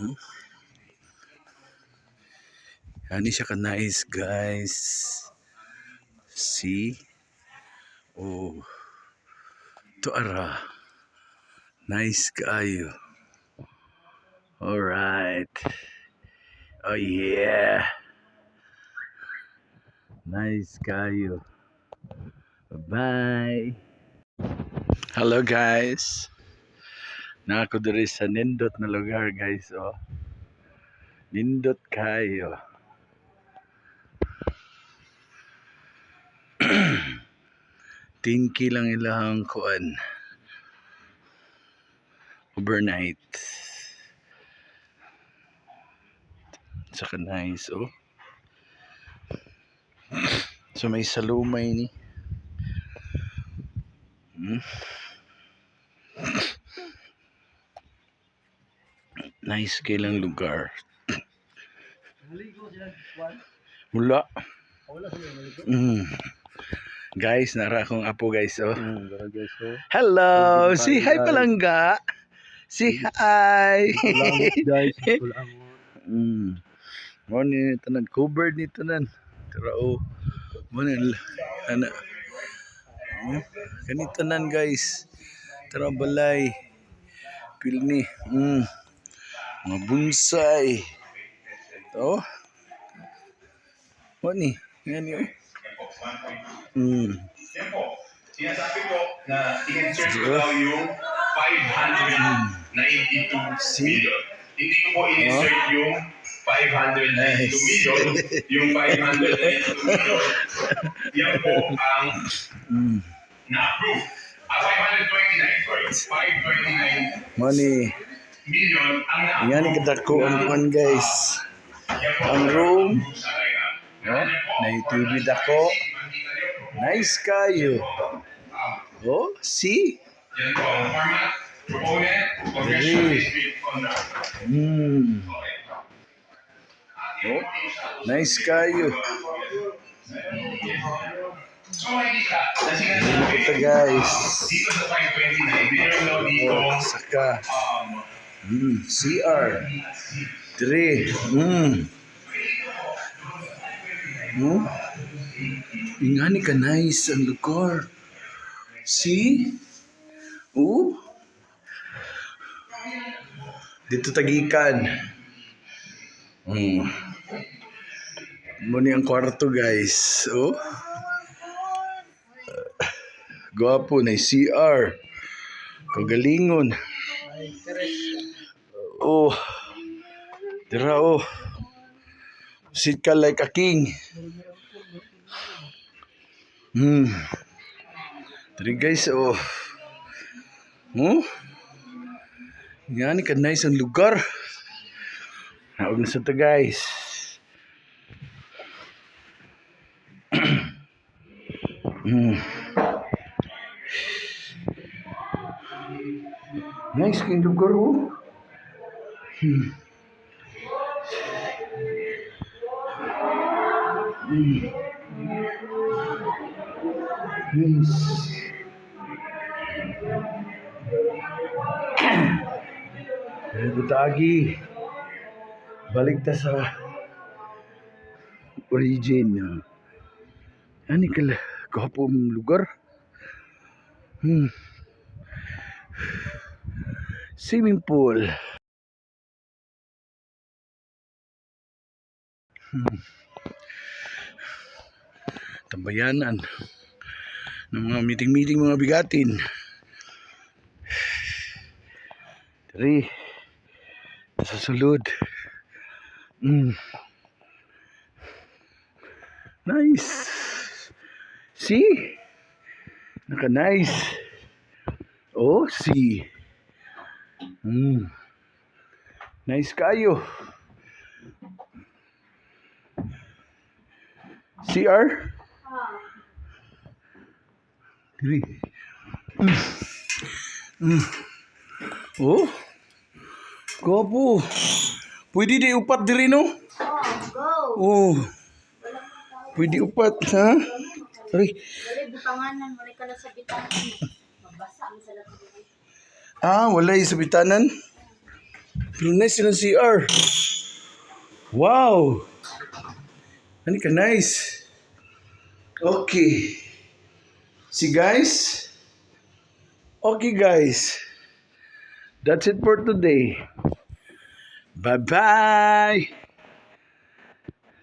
Hmm? Ani siya ka nice guys. See? Oh. To ara. Nice kayo. Alright. Oh yeah. Nice kayo. Bye. Hello guys. Na ako diri sa nindot na lugar guys oh. Nindot kayo. Tinky lang ilang kuan. Overnight. Saka nice oh. So may salumay ni. Hmm? Nice kailang lugar. Mula. Mm. Guys, nara akong apo guys oh. Hmm, guys ko. Hello! Si hi palangga! Si hi! Guys. Mm. Mo ni tanan covered ni tanan. Tara oh. Mo ni ana. Oh, Kani tanan guys. Tara balay. Pil ni. Mm. Mga bonsai. Oh. Mo ni. Yan ni oh. Mm. Sinasabi ko na i-insert ko daw yung 592 million. Hindi ko po in-insert yung 592 million. Yung 592 million, yan po ang Mm. na-approve. Ah, 529, sorry. 529 Mo ni. million ang na-approve. Yan ni kadako ang kuan guys. Ang room. Oh, na dako. Nice kayo. Oh, see? Hmm. Okay. Oh, nice kayo. Sinasabi Ito guys. dito sa 529, meron daw dito Oh, saka. um, Hmm, CR. 3. Hmm. Hmm? Ingani ka nice ang lugar. See? Oh? Dito tagikan. Hmm. Muni ang kwarto guys. Oh? Gwapo na CR. Kagalingon. Oh. Tira oh. Sit ka like a king. Hmm. Tiri guys oh. Oh. Yan ka nice ang lugar. Naog na sa to guys. Nice king lugar oh. Hmm. Hmm. Nice. Pero tagi. Balik ta sa origin. ah. Ani kala kahapong lugar. Hmm. Swimming pool. Hmm. Tambayanan ng mga meeting-meeting mga bigatin. Tari. Sa sulod. Mm. Nice. See? Naka-nice. Oh, see. Mm. Nice kayo. CR? Diri. Mm. Mm. Oh. Gopo. Pwede di upat diri no? Oh. Pwede upat, ha? Sorry. Wala butanganan, wala ka na sa bitanan. Mabasa ang sa lahat. Ah, wala yung sabitanan. Pero nice ng CR. Wow! Ano ka nice? Okay. See guys? Okay guys. That's it for today. Bye-bye!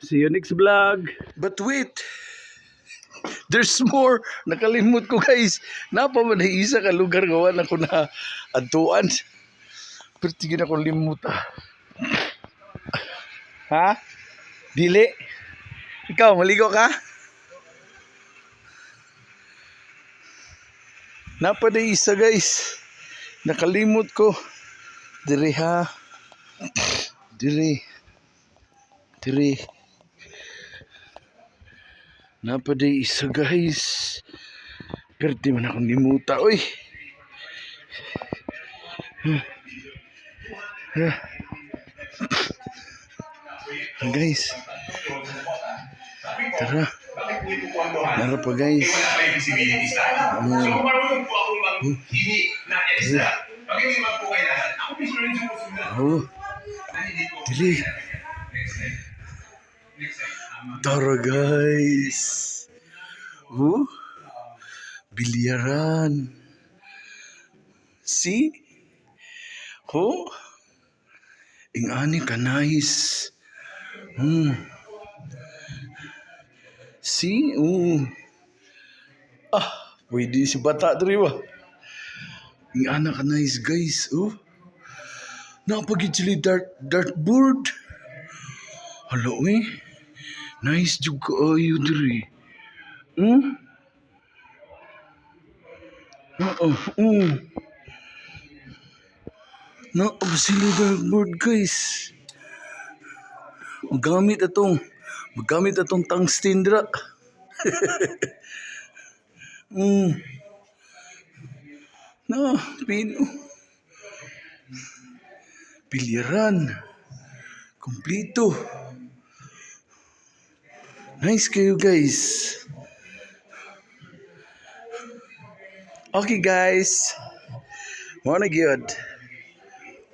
See you next vlog. But wait! There's more. Nakalimut ko guys. Napa man ay isa ka lugar gawa na ko na adtuan. Pero tigil ako limut ah. Ha? Dili? Ikaw, maligo ka? Napa na isa guys. Nakalimut ko. Diri ha. Diri. Diri. Napa na isa guys. Pero di man akong limuta. Uy. Ah, guys. Tara. Nara pa guys. Akin. So, marunong po ako maghingi ng extra, pag hindi man po kailangan, ako mismo rin sumusunod. Na hindi po. dili. Tara guys. Oh. Bilyaran. See? Oh. Ing ani ka nice. Hmm. See? Oh. Ah, pwede si bata diri ba? Ing ana ka nice guys. Oh. Napagid sila dart dartboard. Hello eh. Nice jug kaayo diri. Hmm? Oo, oo. Na, sila dartboard guys. Magamit atong, magamit atong tungsten dra. Hmm. Na, pino. Pilyaran. Kompleto. Nice kayo guys. Okay guys. Wanna good.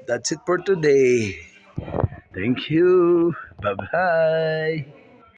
That's it for today. Thank you. Bye bye.